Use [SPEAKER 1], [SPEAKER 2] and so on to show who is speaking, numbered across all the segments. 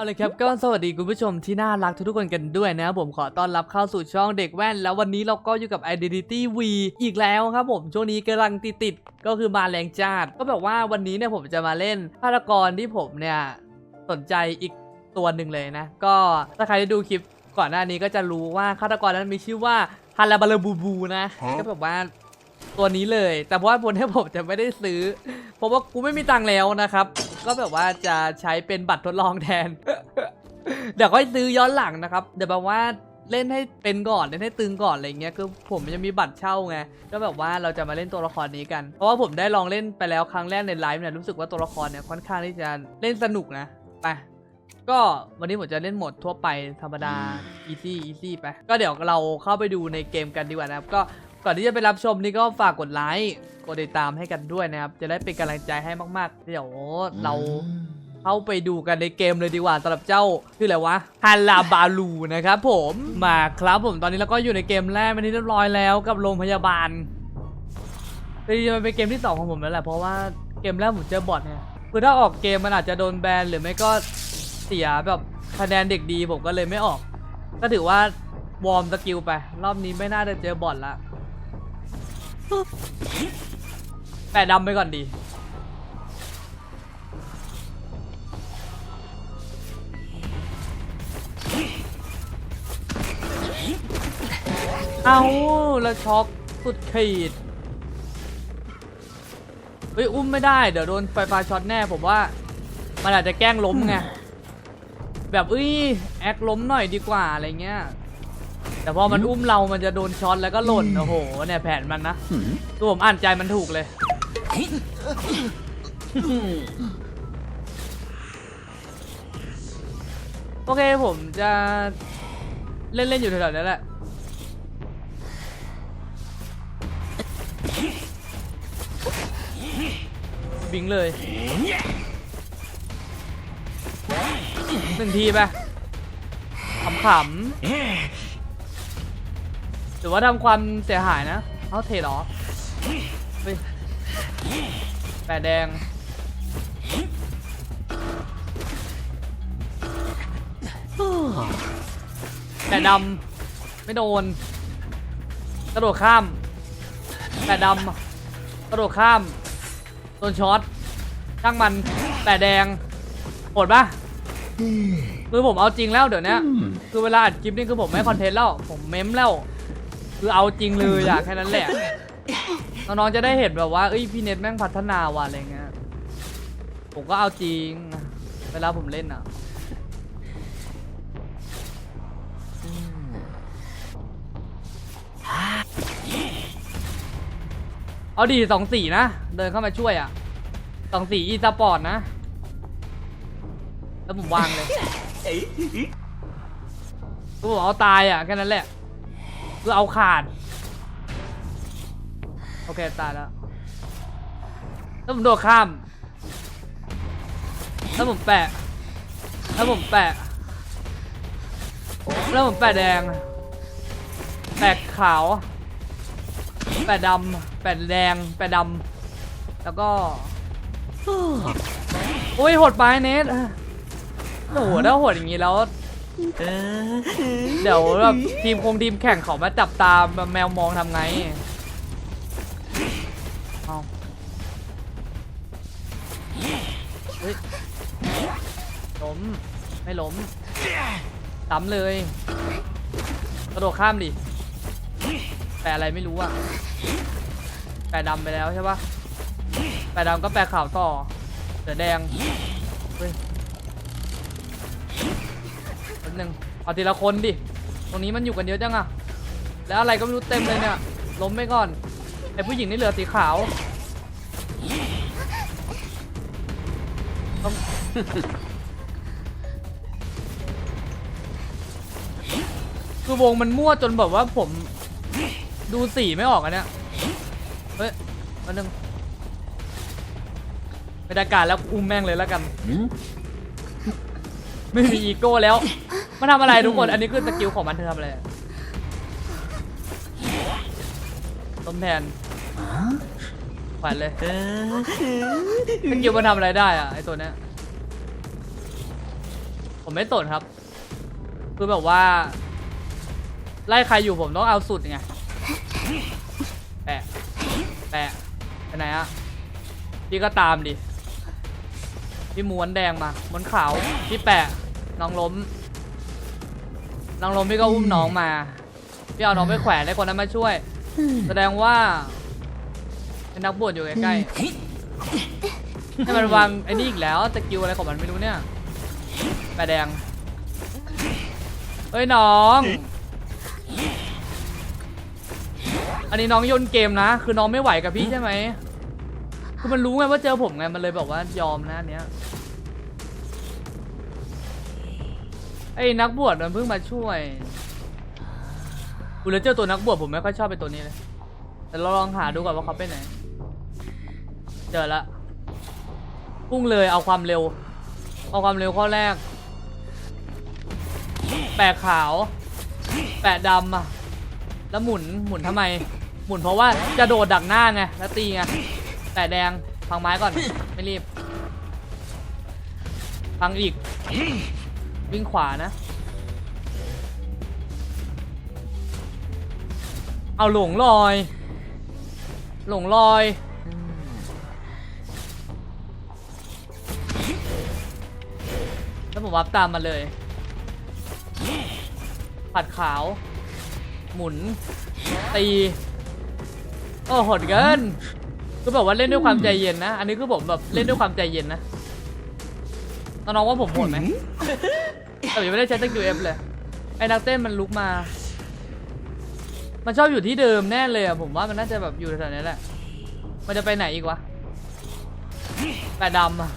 [SPEAKER 1] เอาเลยครับก็สวัสดีคุณผู้ชมที่น่ารักทุกๆคนกันด้วยนะครับผมขอต้อนรับเข้าสู่ช่องเด็กแว่น แล้ววันนี้เราก็อยู่กับ Identity V อีกแล้วครับผมช่วงนี้กำลังติดติดๆก็คือมาแรงจ้าดก็แบบว่าวันนี้เนี่ยผมจะมาเล่นฆาตกรที่ผมเนี่ยสนใจอีกตัวหนึ่งเลยนะ ก็ถ้าใครได้ดูคลิปก่อนหน้านี้ก็จะรู้ว่าฆาตกรนั้นมีชื่อว่าฮาราบาลบูบูนะก็แบบว่าตัวนี้เลย แต่เพราะว่าบนที่ผมจะไม่ได้ซื้อ เพราะว่ากูไม่มีตังค์แล้วนะครับ ก็แบบว่าจะใช้เป็นบัตรทดลองแทน เดี๋ยวก็ซื้อย้อนหลังนะครับ เดี๋ยวแบบว่าเล่นให้เป็นก่อนเล่นให้ตึงก่อนอะไรเงี้ยคือผมยังมีบัตรเช่าไงก็แบบว่าเราจะมาเล่นตัวละครนี้กัน เพราะว่าผมได้ลองเล่นไปแล้วครั้งแรกในไลฟ์เนี่ยรู้สึกว่าตัวละครเนี่ยค่อนข้างที่จะเล่นสนุกนะไปก็วันนี้ผมจะเล่นโหมดทั่วไปธรรมดา easy easy ไป ก็เดี๋ยวเราเข้าไปดูในเกมกันดีกว่านะครับ ก็ก่อนที่จะไปรับชมนี่ก็ฝากกดไลค์ ดติดตามให้กันด้วยนะครับ จะได้เป็นกำลังใจให้มาก ๆ เดี๋ยวเราเข้าไปดูกันในเกมเลยดีกว่าสำหรับเจ้าชื่ออะไรวะฮาลาบาลูนะครับผมมาครับผมตอนนี้เราก็อยู่ในเกมแรกเป็นที่เรียบร้อยแล้วกับโรงพยาบาลจริงๆมันเป็นเกมที่สองของผมแล้วแหละเพราะว่าเกมแรกผมเจอบอทไงคือถ้าออกเกมมันอาจจะโดนแบนหรือไม่ก็เสียแบบคะแนนเด็กดีผมก็เลยไม่ออก ก็ถือว่าวอร์มสกิลไป รอบนี้ไม่น่าจะเจอบอทละ แปะดำไปก่อนดีเอาแล้วช็อกสุดขีดเฮ้ยอุ้มไม่ได้ เดี๋ยวโดนไฟฟ้าช็อตแน่ผมว่า มันอาจจะแกล้งล้มไง แบบเอ้ยแอคล้มหน่อยดีกว่าอะไรเงี้ย แต่พอมันอุ้มเรามันจะโดนช็อตแล้วก็หล่น โอ้โหเนี่ยแผนมันนะตัวผมอ่านใจมันถูกเลย โอเคผมจะเล่นเล่น ๆ อยู่แถวๆนี้แหละ บิงเลยหนึ่งทีไปขำๆหรือว่าทำความเสียหายนะ เอาเทหรอ แปดแดง แปดดำไม่โดน กระโดดข้าม แปดดำกระโดดข้าม โดนช็อตช่างมันแปดแดงโหดปะคือผมเอาจริงแล้วเดี๋ยวนี้คือเวลาอัดคลิปนี่คือผมไม่คอนเทนต์แล้ว ผมเมมแล้ว คือเอาจริงเลยอะแค่นั้นแหละ น้องๆจะได้เห็นแบบว่าเอ้ยพี่เน็ตแม่งพัฒนาว่ะอะไรเงี้ยผมก็เอาจริง เวลาผมเล่นอะเอาดีสองสี่นะ เดินเข้ามาช่วยอะสองสี่อีสปอร์ตนะ แล้วผมวางเลยคือผมเอาตายอะแค่นั้นแหละคือเอาขาด โอเค ตายแล้วแล้วผมโดดข้ามแล้วผมแปะแล้วผมแปะแล้วผมแปะแดง แปะขาว แปะดำแปะแดง แปะดำแล้วก็โอ้ยโหดไปเนทโอ้โหถ้าโหดอย่างนี้แล้ว เดี๋ยวแบบทีมคงทีมแข่งเขามาจับตาแมวมองทำไง เฮ้ยล้มไม่ล้มซ้ำเลยกระโดดข้ามดิแปลอะไรไม่รู้อะแปลดำไปแล้วใช่ปะแปลดำก็แปลขาวต่อเสือแดงเฮ้ยแป๊บนึงเอาทีละคนดิ ตรงนี้มันอยู่กันเยอะจังอะแล้วอะไรก็ไม่รู้เต็มเลยเนี่ย ล้มไปก่อนไอผู้หญิงนี่เหลือสีขาว คือวงมันมั่วจนแบบว่าผมดูสีไม่ออกอันเนี้ย เฮ้ยอันนึงไม่ได้การแล้วอุ้มแม่งเลยแล้วกัน ไม่มีอีโก้แล้ว มันทำอะไรทุกคน อันนี้คือสกิลของมันเธอทำอะไรต้มแทนขวัญเลยสกิลมันทำอะไรได้อะไอตัวเนี้ย ผมไม่สนครับ คือแบบว่า ไล่ใครอยู่ผมต้องเอาสุดไง แปะ แปะไปไหนอะพี่ก็ตามดิ พี่ม้วนแดงมาม้วนขาว พี่แปะ น้องล้ม น้องล้มพี่ก็อุ้มน้องมา พี่เอาน้องไปแขวนให้คนนั้นมาช่วย แสดงว่าเป็นนักบวชอยู่ใกล้ๆให้มันวางไอ้นี่อีกแล้วสกิลอะไรของมันไม่รู้เนี่ย แปแดง เฮ้ยน้อง อันนี้น้องโยนเกมนะ คือน้องไม่ไหวกับพี่ใช่ไหมคือมันรู้ไงว่าเจอผมไง มันเลยบอกว่ายอมนะเนี้ย ไอ้นักบวชมันเพิ่งมาช่วยกูเลยเจอตัวนักบวชผมไม่ค่อยชอบไปตัวนี้เลย แต่เราลองหาดูก่อนว่าเขาไปไหน เจอละพุ่งเลยเอาความเร็ว เอาความเร็วข้อแรก แปะขาว แปะดำอะ แล้วหมุนหมุนทำไม หมุนเพราะว่าจะโดดดักหน้าไงแล้วตีไงแปะแดงพังไม้ก่อนไม่รีบพังอีก วิ่งขวานะ เอาหลงลอย หลงลอยแล้วผมวับตามมาเลย ผัดขาว หมุน ตีโอ้โหดเกินคือแบบว่าเล่นด้วยความใจเย็นนะ อันนี้คือผมแบบเล่นด้วยความใจเย็นนะน้องๆว่าผมโหดไหมแต่ยังไม่ได้ใช้สกิลเอฟเลย ไอ้นักเต้นมันลุกมา มันชอบอยู่ที่เดิมแน่เลยอะผมว่ามันน่าจะแบบอยู่แถวๆนี้แหละ มันจะไปไหนอีกวะแปดดำอะ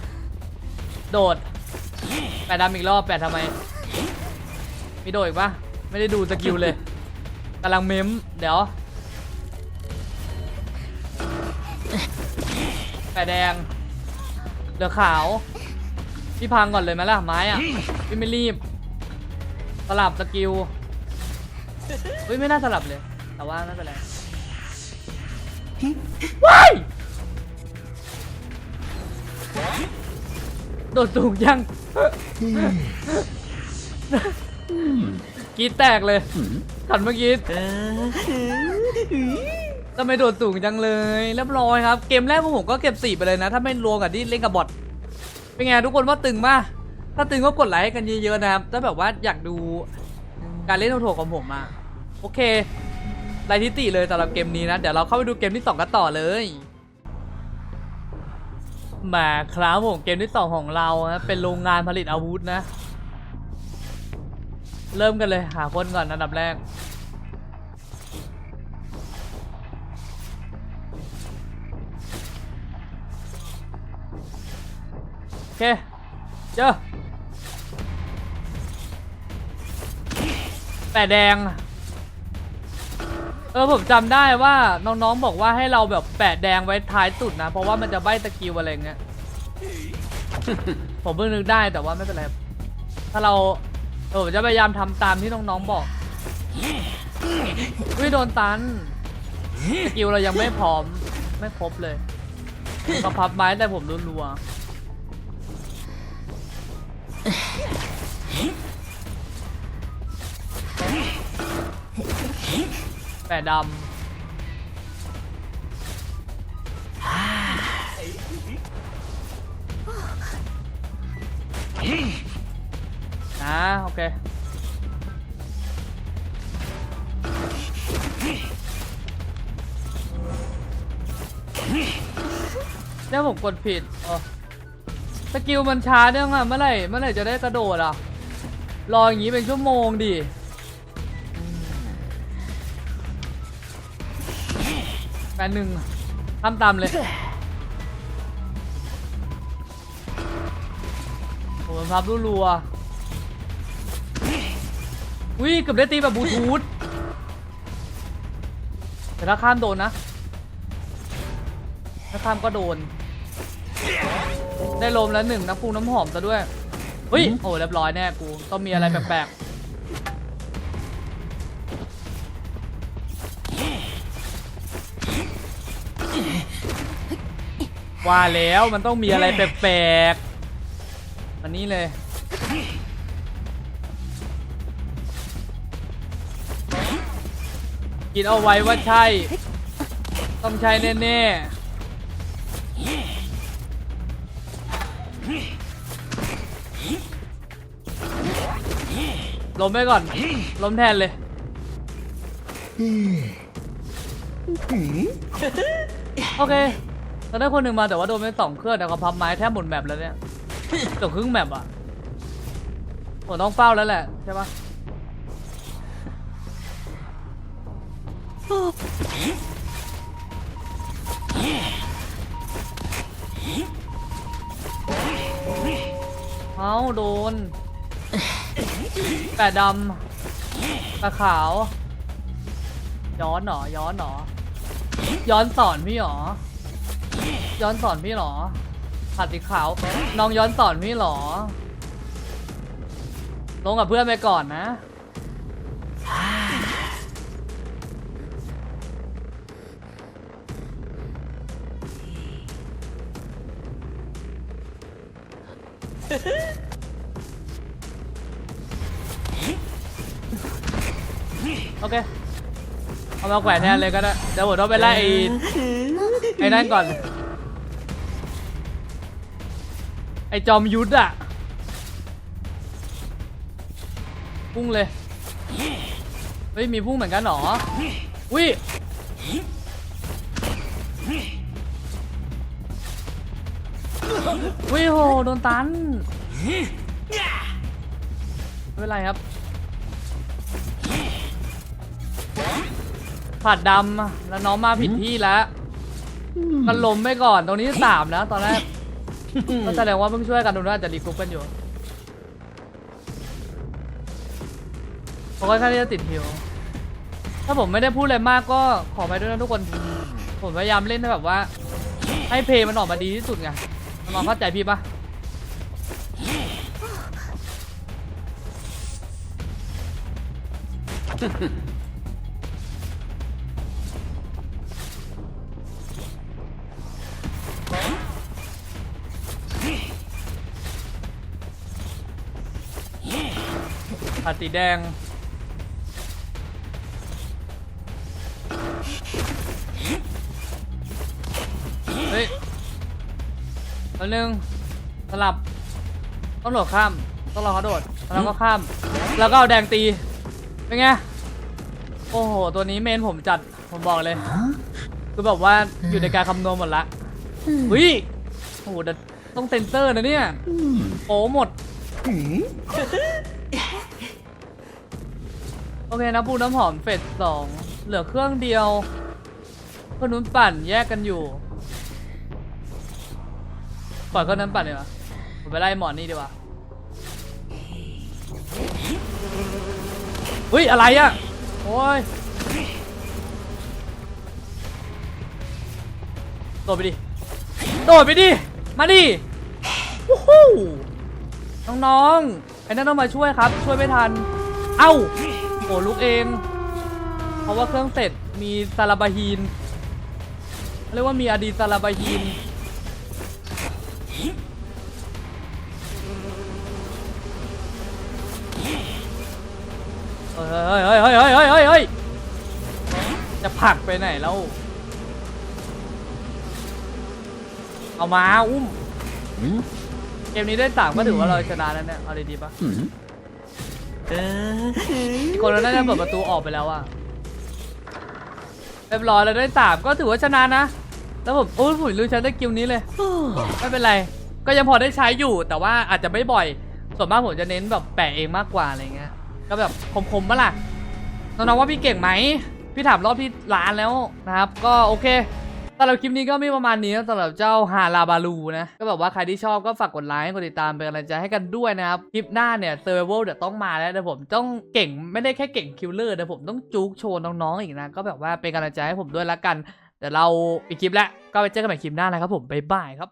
[SPEAKER 1] โดด แปดดำอีกรอบแปดทำไม มีโดดอีกปะ ไม่ได้ดูสกิลเลยกำลังเมมเดี๋ยวแปดแดงเหลือขาว พี่พังก่อนเลยไหมล่ะไม้อะพี่ไม่รีบ สลับสกิลเฮ้ยไม่น่าสลับเลย แต่ว่าไม่เป็นไรว้ายโดดสูงยัง กรีดแตกเลยขันเมื่อกี้ทำไมโดดสูงจังเลยเรียบร้อยครับ เกมแรกพวกผมก็เก็บสี่ไปเลยนะ ถ้าไม่รวมกับที่เล่นกับบอทเป็นไงทุกคนว่าตึงมากถ้าตึงก็กดไลค์กันเยอะๆนะครับ ถ้าแบบว่าอยากดูการเล่นโถๆของผมอะโอเคไลค์ทิติเลยสำหรับเกมนี้นะ เดี๋ยวเราเข้าไปดูเกมที่2กันต่อเลยมาครับผมเกมที่2ของเรานะเป็นโรงงานผลิตอาวุธนะ เริ่มกันเลยหาคนก่อนอันดับแรก โอเค เจอแปะแดง เออผมจำได้ว่าน้องๆบอกว่าให้เราแบบแปะแดงไว้ท้ายสุดนะ เพราะว่ามันจะใบตะกิวอะไรเงี้ย ผมเพิ่งนึกได้แต่ว่าไม่เป็นไร ถ้าเรา เออผมจะพยายามทำตามที่น้องๆบอกวิโดนตันสกิลเรายังไม่พร้อมไม่ครบเลยก็พับไม้แต่ผมรัวๆแปะดำนะ โอเค เนี่ยผมกดผิดอ๋อสกิลมันช้าเนี่ยงอะเมื่อไหร่เมื่อไหร่จะได้กระโดดอะ รออย่างงี้เป็นชั่วโมงดิแปดหนึ่งทำตามเลยโอ้ยพับรัวๆ วิเกือบได้ตีแบบบลูทูธแต่ถ้าข้ามโดนนะ ถ้าข้ามก็โดน ได้ลมแล้วหนึ่งน้ำปูน้ำหอมซะด้วยเฮ้ยโอ้เรียบร้อยแน่กูต้องมีอะไรแปลกๆว่าแล้วมันต้องมีอะไรแปลกๆมันนี้เลย คิดเอาไว้ว่าใช่ ต้องใช่แน่ๆล้มไปก่อน ล้มแทนเลย โอเคเราได้คนหนึ่งมาแต่ว่าโดนไปสองเครื่องแต่ก็พับไม้แทบหมดแมปแล้วเนี่ยเกือบครึ่งแมปอะผมต้องเฝ้าแล้วแหละใช่ปะ เอาโดน แปะดำตะขาว ย้อนหรอย้อนหรอย้อนสอนพี่หรอ ย้อนสอนพี่หรอผัดสีขาว น้องย้อนสอนพี่หรอ ลงกับเพื่อนไปก่อนนะ โอเค เอามาแขวนแทนเลยก็ได้ เดี๋ยวผมต้องไปไล่ไอ้ไอ้นั่นก่อน ไอ้จอมยุทธอะพุ่งเลย เฮ้ย มีพุ่งเหมือนกันหรอ อุ๊ย วิวิโหโดนตันไม่เป็นไรครับผัดดำแล้วน้องมาผิดที่แล้วมันล้มไปก่อนตรงนี้สามนะ ตอนแรกก็แสดงว่าเพิ่งช่วยกันดูน่าจะรีกรุ๊ปกันอยู่ผมก็แค่ที่จะติดฮิวถ้าผมไม่ได้พูดอะไรมากก็ขอไปด้วยนะทุกคน ผมพยายามเล่นให้แบบว่า ให้เพลงมันออกมาดีที่สุดไง น้องเข้าใจพี่ปะผัดสีแดง ตัวหนึ่งสลับต้องโดดข้ามต้องรอเขาโดดแล้วก็ข้าม แล้วก็เอาแดงตีเป็นไงโอ้โหตัวนี้เมนผมจัดผมบอกเลยคือแบบว่าอยู่ในการคำนวณหมดละเฮ้ยโอ้โหแต่ต้องเซ็นเซอร์นะเนี่ยโอ้หมดโอเคนะปูน้ำหอมเฟสสองเหลือเครื่องเดียวคนนู้นปั่นแยกกันอยู่ ปล่อยเครื่องนั้นปั่นดีกว่าผมไปไล่หมอนนี่ดีกว่าเฮ้ยอะไรอะ โอ้ยโดดไปดิ โดดไปดิ มาดิวู้ฮู้น้องๆ ไอ้นั่นต้องมาช่วยครับ ช่วยไม่ทัน เอ้าโอ้ลุกเอง เพราะว่าเครื่องเสร็จมีซาลาบาฮีน เรียกว่ามีอดีตซาลาบาฮีน เฮ้ยเฮ้ยเฮ้ยเฮ้ยเฮ้ยเฮ้ยเฮ้ยจะผลักไปไหนแล้วเอามาอุ้มเกมนี้ได้สามก็ถือว่าเราชนะแล้วเนี่ยเอาดีๆปะอีกคนนั้นน่าจะเปิดประตูออกไปแล้วอะเรียบร้อยแล้วได้สามก็ถือว่าชนะนะ แล้วผมโอ้ยผมลืมใช้ได้กิลนี้เลย ไม่เป็นไร ก็ยังพอได้ใช้อยู่แต่ว่าอาจจะไม่บ่อย ส่วนมากผมจะเน้นแบบแปะเองมากกว่าอะไรเงี้ย ก็แบบคมๆปะล่ะน้องๆว่าพี่เก่งไหมพี่ถามรอบพี่ล้านแล้วนะครับ ก็โอเคสำหรับคลิปนี้ก็มีประมาณนี้นะสำหรับเจ้าฮาราบาลูนะ ก็แบบว่าใครที่ชอบก็ฝากกดไลค์กดติดตามเป็นกำลังใจให้กันด้วยนะครับ คลิปหน้าเนี่ยเซอร์เวลเดี๋ยวต้องมาแล้วเดี๋ยวผมต้องเก่งไม่ได้แค่เก่งคิลเลอร์เดี๋ยวผมต้องจู๊กโชว์น้องๆอีกนะ ก็แบบว่าเป็นกำลังใจให้ผมด้วยละกัน เดี๋ยวเราปิดคลิปแล้วก็ไปเจอกันใหม่คลิปหน้านะครับผมบ๊ายบายครับ